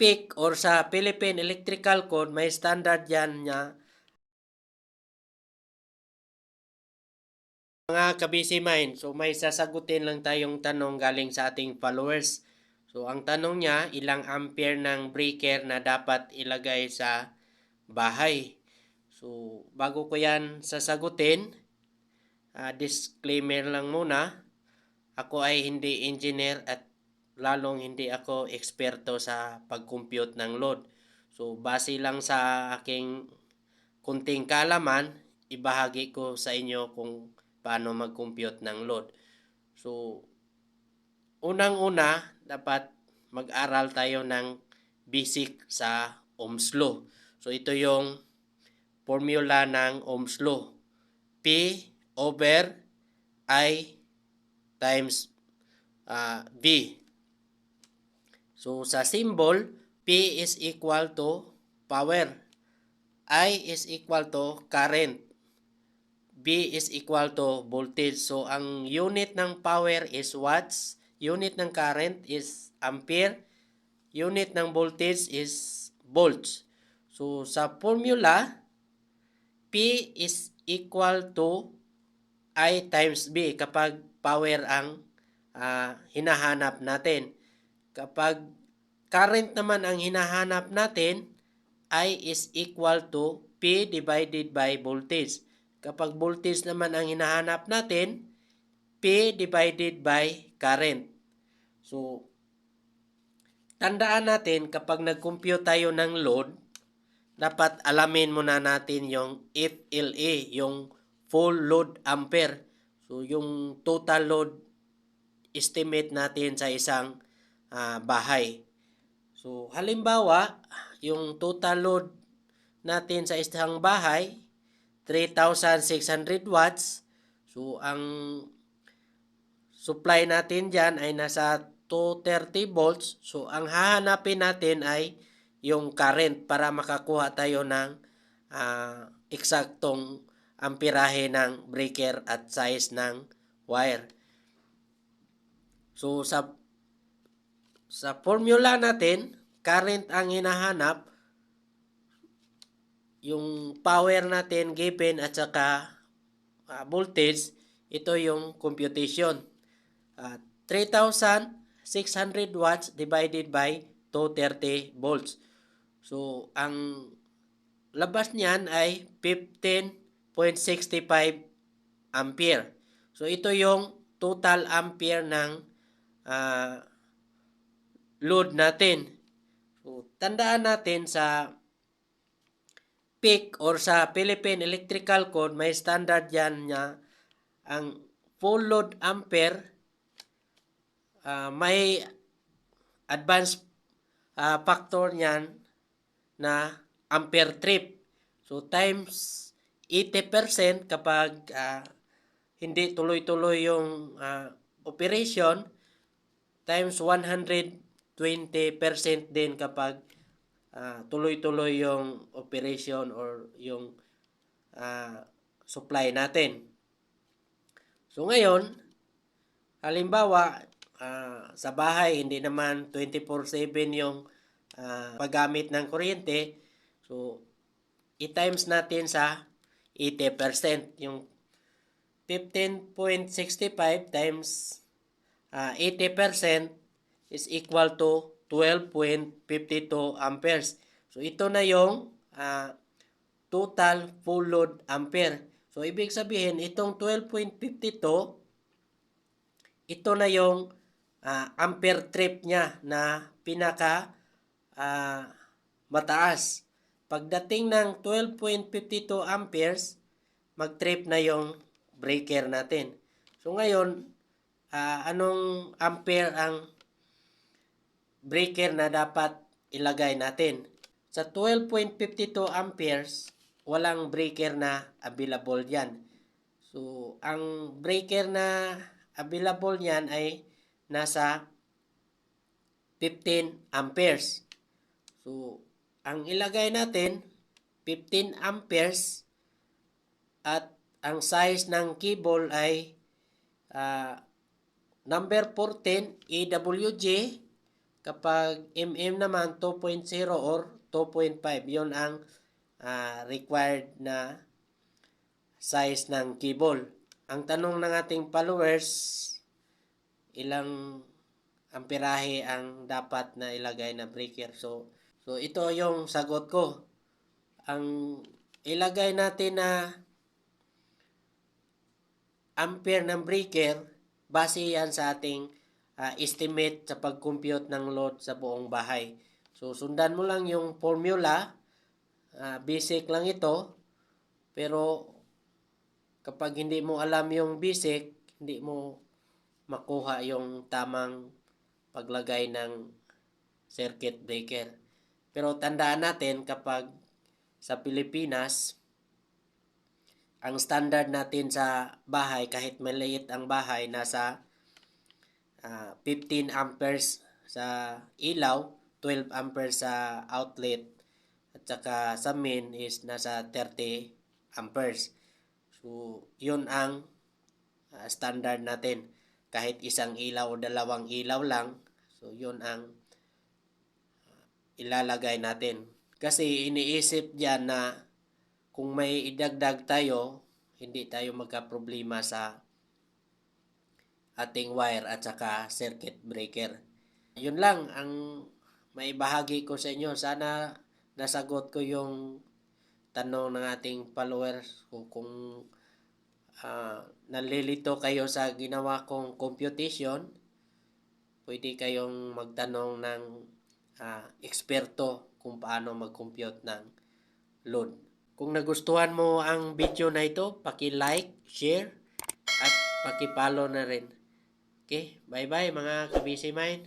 PIC or sa Philippine Electrical Code, may standard yan niya. Mga kabisi mind, so may sasagutin lang tayong tanong galing sa ating followers. So ang tanong niya, ilang ampere ng breaker na dapat ilagay sa bahay? So bago ko yan sasagutin, ah, disclaimer lang muna, ako ay hindi engineer at lalong hindi ako eksperto sa pag-compute ng load. So base lang sa aking kunting kalaman, ibahagi ko sa inyo kung paano mag-compute ng load. So unang-una, dapat mag-aral tayo ng basic sa Ohm's Law. So ito yung formula ng Ohm's Law. P over I times ah, V. So sa symbol, P is equal to power. I is equal to current. B is equal to voltage. So ang unit ng power is watts. Unit ng current is ampere. Unit ng voltage is volts. So sa formula, P is equal to I times B kapag power ang ah, hinahanap natin. Kapag current naman ang hinahanap natin, I is equal to P divided by voltage. Kapag voltage naman ang hinahanap natin, P divided by current. So, tandaan natin kapag nag-compute tayo ng load, dapat alamin muna natin yung FLA, yung full load ampere. So, yung total load estimate natin sa isang ah, bahay. So, halimbawa, yung total load natin sa isang bahay, 3,600 watts. So, ang supply natin dyan ay nasa 230 volts. So, ang hahanapin natin ay yung current para makakuha tayo ng ah, eksaktong amperahe ng breaker at size ng wire. So, sa sa formula natin, current ang hinahanap, yung power natin given at saka ah, voltage, ito yung computation. Ah, 3,600 watts divided by 230 volts. So, ang labas niyan ay 15.65 ampere. So, ito yung total ampere ng ah, load natin. So, tandaan natin sa PIC or sa Philippine Electrical Code, may standard yan niya. Ang full load ampere, ah, may advanced ah, factor niyan na ampere trip. So, times 80% kapag ah, hindi tuloy-tuloy yung ah, operation, times 120% din kapag ah, tuloy-tuloy yung operation or yung ah, supply natin. So ngayon, halimbawa, ah, sa bahay, hindi naman 24-7 yung ah, paggamit ng kuryente. So, i-times natin sa 80%. Yung 15.65 times ah, 80% is equal to 12.52 amperes. So ito na yung ah, total full load ampere. So ibig sabihin itong 12.52 ito na yung ah, ampere trip niya na pinaka ah, mataas. Pagdating ng 12.52 amperes, mag-trip na yung breaker natin. So ngayon, ah, anong ampere ang breaker na dapat ilagay natin? Sa 12.52 amperes, walang breaker na available yan. So, ang breaker na available niyan ay nasa 15 amperes. So, ang ilagay natin, 15 amperes at ang size ng cable ay ah, number 14 AWG Kapag mm naman 2.0 or 2.5, yon ang ah, required na size ng cable. Ang tanong ng ating followers, ilang amperahe ang dapat na ilagay na breaker. So, so ito yung sagot ko. Ang ilagay natin na ampere ng breaker, base yan sa ating ah, estimate sa pag-compute ng load sa buong bahay. So, sundan mo lang yung formula. Ah, basic lang ito. Pero, kapag hindi mo alam yung basic, hindi mo makuha yung tamang paglagay ng circuit breaker. Pero tandaan natin kapag sa Pilipinas, ang standard natin sa bahay, kahit maliit ang bahay, nasa ah, 15 amperes sa ilaw, 12 amperes sa outlet, at saka sa main is nasa 30 amperes. So, yun ang ah, standard natin. Kahit isang ilaw o dalawang ilaw lang, so yun ang ah, ilalagay natin. Kasi iniisip diyan na kung may idagdag tayo, hindi tayo magka-problema sa ating wire at saka circuit breaker. Yun lang ang may bahagi ko sa inyo. Sana nasagot ko yung tanong ng ating followers kung, kung ah, nalilito kayo sa ginawa kong computation, pwede kayong magtanong ng ah, eksperto kung paano mag-compute ng load. Kung nagustuhan mo ang video na ito, paki-like, share, at paki-follow na rin. Okay, bye-bye mga kabisi mind.